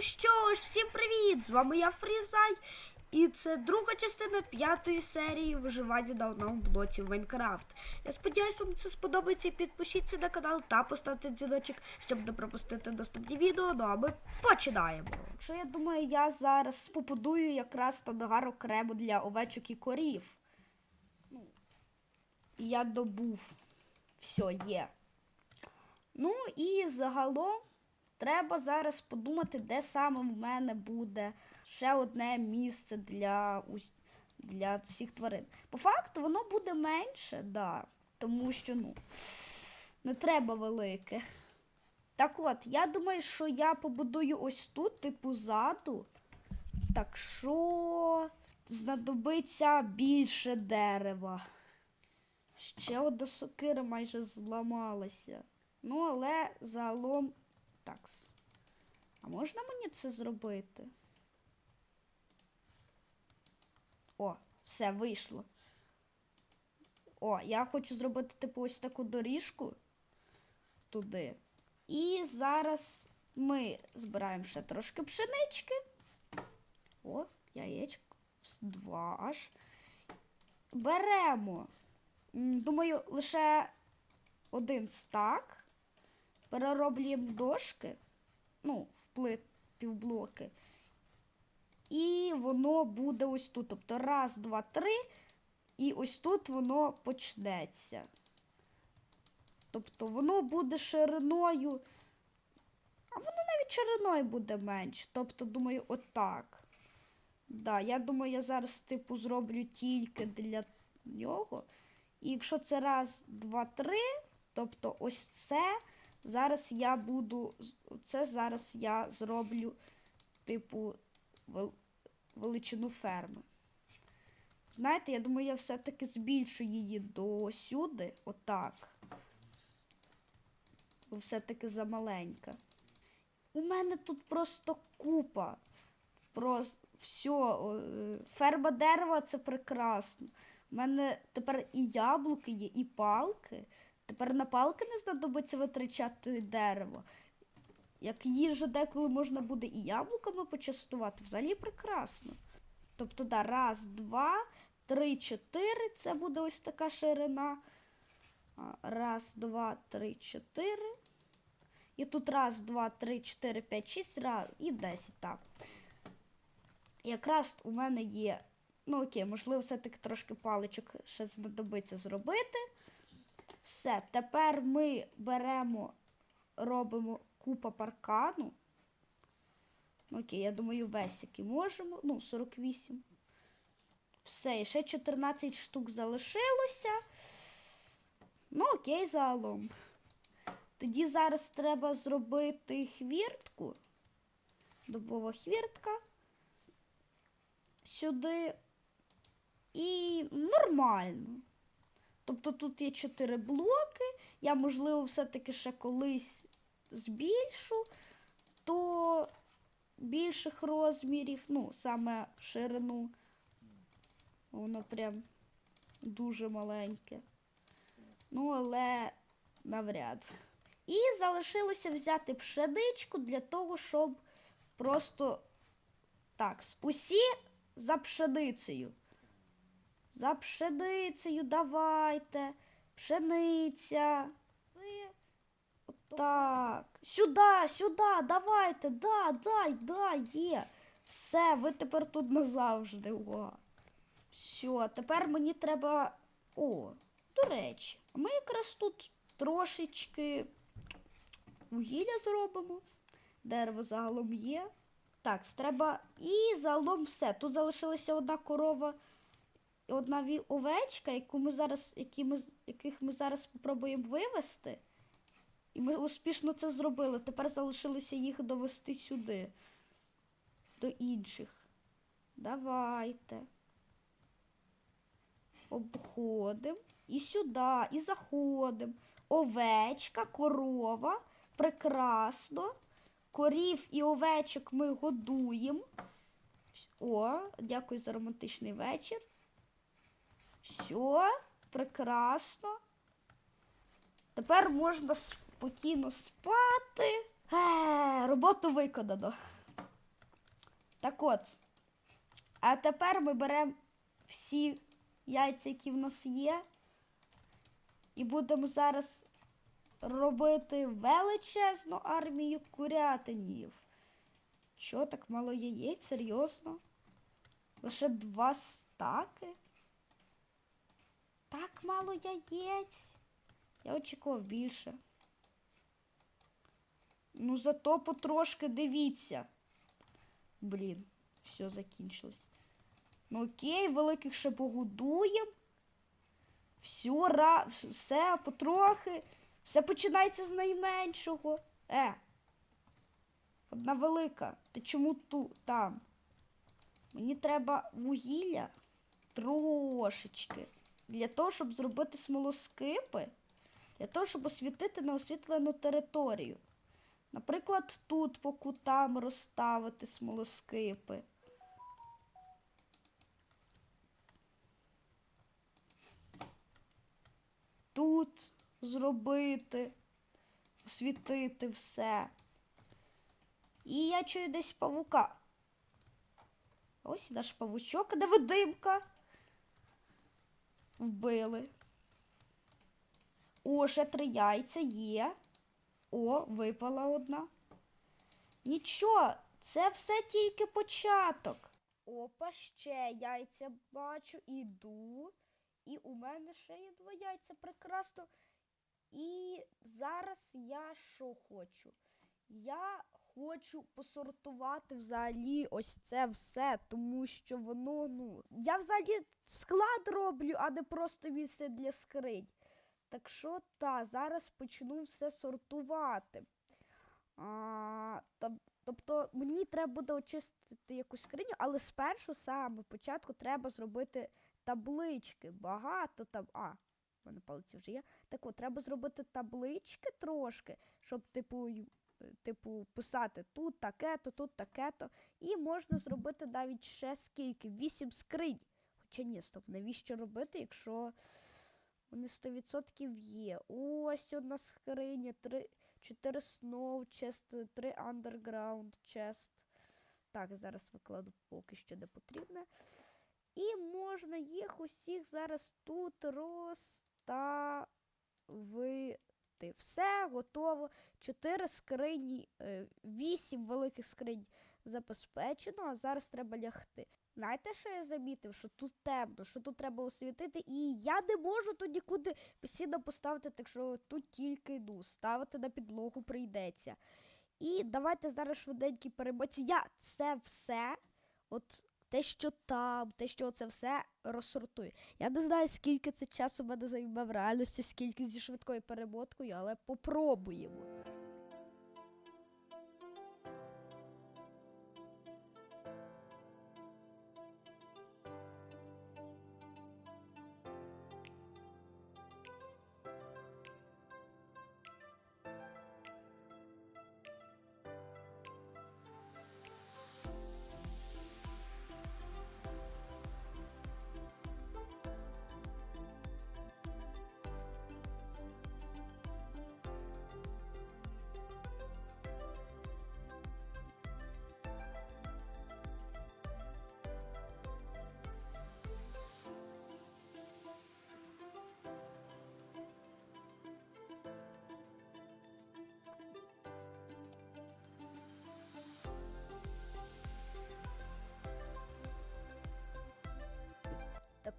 що ж, всім привіт! З вами я Фрізай. І це друга частина п'ятої серії виживання на одному блоці в Майнкрафт. Я сподіваюся, вам це сподобається. Підпишіться на канал та поставте дзвіночок, щоб не пропустити наступні відео. Ну а ми починаємо. Що я думаю, я зараз побудую якраз тангар окремо для овечок і корів. Ну, я добув. Все, є. Ну і загалом треба зараз подумати, де саме в мене буде ще одне місце для, для всіх тварин. По факту воно буде менше, да, тому що ну, не треба велике. Так от, я думаю, що я побудую ось тут, типу, ззаду. Так що знадобиться більше дерева. Ще одна сокира майже зламалася. Ну, але загалом. Так. А можна мені це зробити? О, все вийшло. О, я хочу зробити, типу, ось таку доріжку туди. І зараз ми збираємо ще трошки пшенички. О, яєчко. Два аж. Беремо. Думаю, лише один стак. Перероблюємо дошки. Ну, в плит півблоки. І воно буде ось тут. Тобто раз, два, три. І ось тут воно почнеться. Тобто воно буде шириною. А воно навіть шириною буде менше. Тобто, думаю, отак. Да, я думаю, я зараз, типу, зроблю тільки для нього. І якщо це раз, два, три, тобто ось це. Зараз я буду. Це зараз я зроблю, типу, величину ферми. Знаєте, я думаю, я все-таки збільшу її до сюди, отак. Бо все-таки замаленька. У мене тут просто купа. Про все. Ферма дерева це прекрасно. У мене тепер і яблуки є, і палки. Тепер на палки не знадобиться витрачати дерево. Як їжа деколи можна буде і яблуками почастувати, взагалі прекрасно. Тобто, да, раз, два, три, чотири. Це буде ось така ширина. Раз, два, три, чотири. І тут раз, два, три, чотири, п'ять, шість, раз і десять. Так. Якраз у мене є. Ну окей, можливо, все-таки трошки паличок ще знадобиться зробити. Все, тепер ми беремо, робимо купа паркану. Ну, Окей, я думаю, весь який можемо. Ну, 48. Все, і ще 14 штук залишилося. Ну, окей, загалом. Тоді зараз треба зробити хвіртку. Дубова хвіртка. Сюди. І нормально. Тобто тут є 4 блоки. Я, можливо, все-таки ще колись збільшу до більших розмірів, ну, саме ширину. Воно прям дуже маленьке. Ну, але навряд. І залишилося взяти пшеничку для того, щоб просто так, усі за пшеницею. За пшеницею давайте. Пшениця. Так. Сюди, сюди, давайте. Да, дай, да, є. Все, ви тепер тут назавжди. О. Все, тепер мені треба. О, до речі, ми якраз тут трошечки вугілля зробимо. Дерево загалом є. Так, треба. І загалом все. Тут залишилася одна корова одна овечка, яку ми зараз, які ми, яких ми зараз спробуємо вивести. І ми успішно це зробили. Тепер залишилося їх довести сюди. До інших. Давайте. Обходимо. І сюди, і заходимо. Овечка, корова. Прекрасно. Корів і овечок ми годуємо. О, дякую за романтичний вечір. Все, прекрасно. Тепер можна спокійно спати. Е, роботу виконано. Так от. А тепер ми беремо всі яйця, які в нас є, і будемо зараз робити величезну армію курятинів. Чого так мало яєць? Серйозно? Лише два стаки? Мало яєць. Я очікував більше. Ну, зато потрошки дивіться. Блін, все закінчилось. Ну окей, великих ще погодуємо. Все, ра... все потрохи. Все починається з найменшого. Е. Одна велика. Ти чому тут там? Мені треба вугілля трошечки. Для того, щоб зробити смолоскипи. Для того, щоб освітити неосвітлену територію. Наприклад, тут по кутам розставити смолоскипи. Тут зробити, освітити все. І я чую десь павука. Ось наш павучок, невидимка. Вбили. О, ще три яйця є. О, випала одна. Нічого, це все тільки початок. Опа, ще яйця бачу, іду. І у мене ще є два яйця прекрасно. І зараз я що хочу? Я хочу посортувати взагалі ось це все, тому що воно, ну. Я взагалі склад роблю, а не просто місце для скринь. Так що та, зараз почну все сортувати. А, тоб- тобто мені треба буде очистити якусь скриню, але спершу саме початку треба зробити таблички. Багато там. А, в мене палиці вже є. Так от, треба зробити таблички трошки, щоб, типу, типу, писати тут таке-то, тут таке-то. І можна зробити навіть ще скільки? Вісім скринь. Хоча ні, стоп, навіщо робити, якщо. Вони 100% є. Ось одна скриня, 3, 4 Snow chest, 3 Underground chest. Так, зараз викладу поки що не потрібне. І можна їх усіх зараз тут розставити. Все готово. 4 скрині, 8 великих скринь забезпечено, а зараз треба лягти. Знаєте, що я замітив? Що тут темно, що тут треба освітити, і я не можу тут нікуди постійно поставити, так що тут тільки йду. Ставити на підлогу прийдеться. І давайте зараз швиденькі перемоті. Я це все, от те, що там, те, що це все розсортую. Я не знаю, скільки це часу мене займе в реальності, скільки зі швидкою перемоткою, але попробуємо.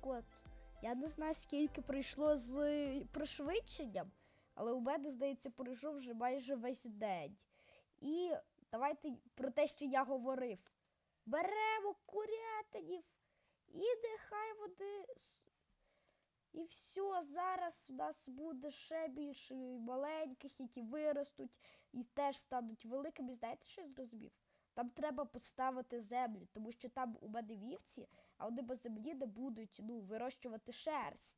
От, я не знаю, скільки пройшло з пришвидшенням, але у мене, здається, пройшов вже майже весь день. І давайте про те, що я говорив. Беремо курятинів, і нехай вони. І все, зараз у нас буде ще більше маленьких, які виростуть і теж стануть великими. Знаєте, що я зрозумів? Там треба поставити землю, тому що там у мене вівці, а вони без землі не будуть ну, вирощувати шерсть.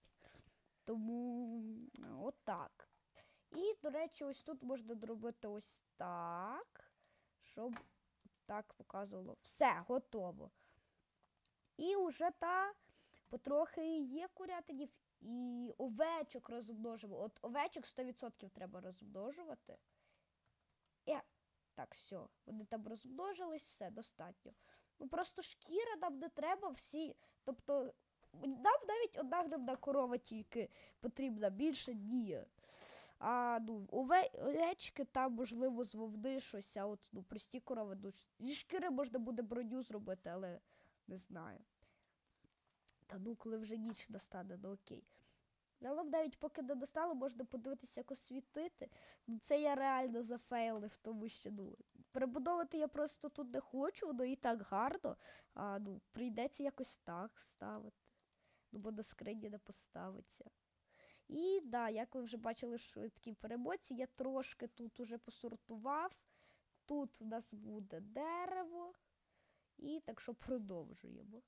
Тому отак. І, до речі, ось тут можна зробити ось так, щоб так показувало. Все, готово. І вже та потрохи є курятинів і овечок розмножимо. От овечок 100% треба розмножувати. І, так, все, вони там розмножились, все достатньо. Ну просто шкіра нам не треба всі. Тобто нам навіть одна гривна корова тільки потрібна, більше ні. А ну, ове- овечки там, можливо, з вовни щось, а от ну, прості корови. Ну, зі шкіри можна буде броню зробити, але не знаю. Та ну, коли вже ніч настане, ну окей. Але навіть поки не настало, можна подивитися, як освітити. Ну, це я реально зафейлив, тому що ну, перебудовувати я просто тут не хочу, воно і так гарно. А ну, прийдеться якось так ставити. Ну, бо на скрині не поставиться. І да, як ви вже бачили, швидкі перемоті, я трошки тут уже посортував. Тут у нас буде дерево. І так що продовжуємо.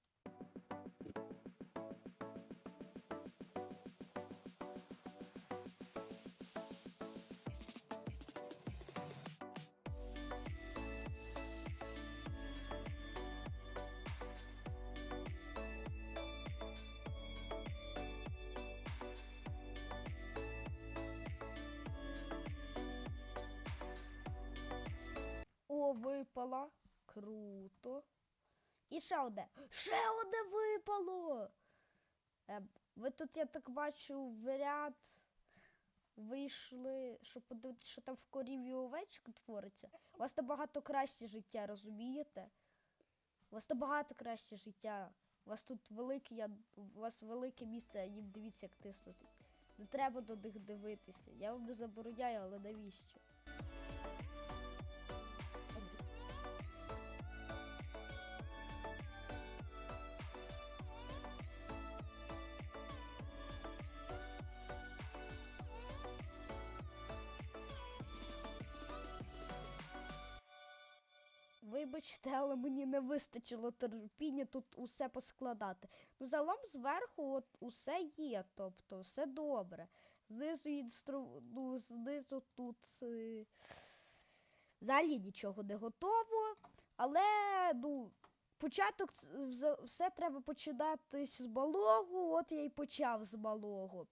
О, випала. Круто. І ще одне. Ще одне випало. Е, ви тут, я так бачу, в ряд вийшли, щоб подивитися, що там в коріві овечка твориться. У вас набагато краще життя, розумієте? У вас набагато краще життя. У вас тут велике, я, у вас велике місце, їм дивіться, як тиснути. Не треба до них дивитися. Я вам не забороняю, але навіщо? Вибачте, але мені не вистачило терпіння тут усе поскладати. Ну, загалом зверху от усе є, тобто все добре. Знизу інстру... ну, знизу тут е... взагалі нічого не готово. Але ну, початок все треба починати з малого, от я й почав з малого.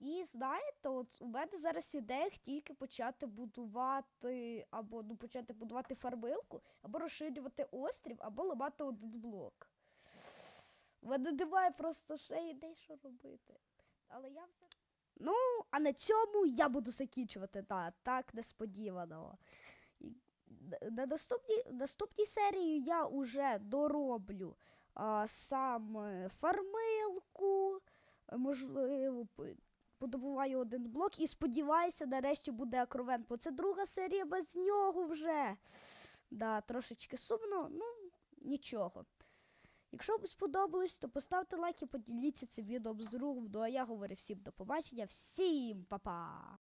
І знаєте, от у мене зараз ідея тільки почати будувати, або ну, почати будувати фармилку, або розширювати острів, або ламати один блок. У мене немає просто ще ідей, що робити. Але я все. Ну, а на цьому я буду закінчувати. Та, так несподівано. На- на наступній, наступній серії я уже дороблю а, фармилку, е, можливо, п- подобуваю один блок і сподіваюся, нарешті буде акровен, це друга серія без нього вже. Да, трошечки сумно, ну нічого. Якщо вам сподобалось, то поставте лайк і поділіться цим відео з другом. Ну а я говорю всім до побачення, всім па-па!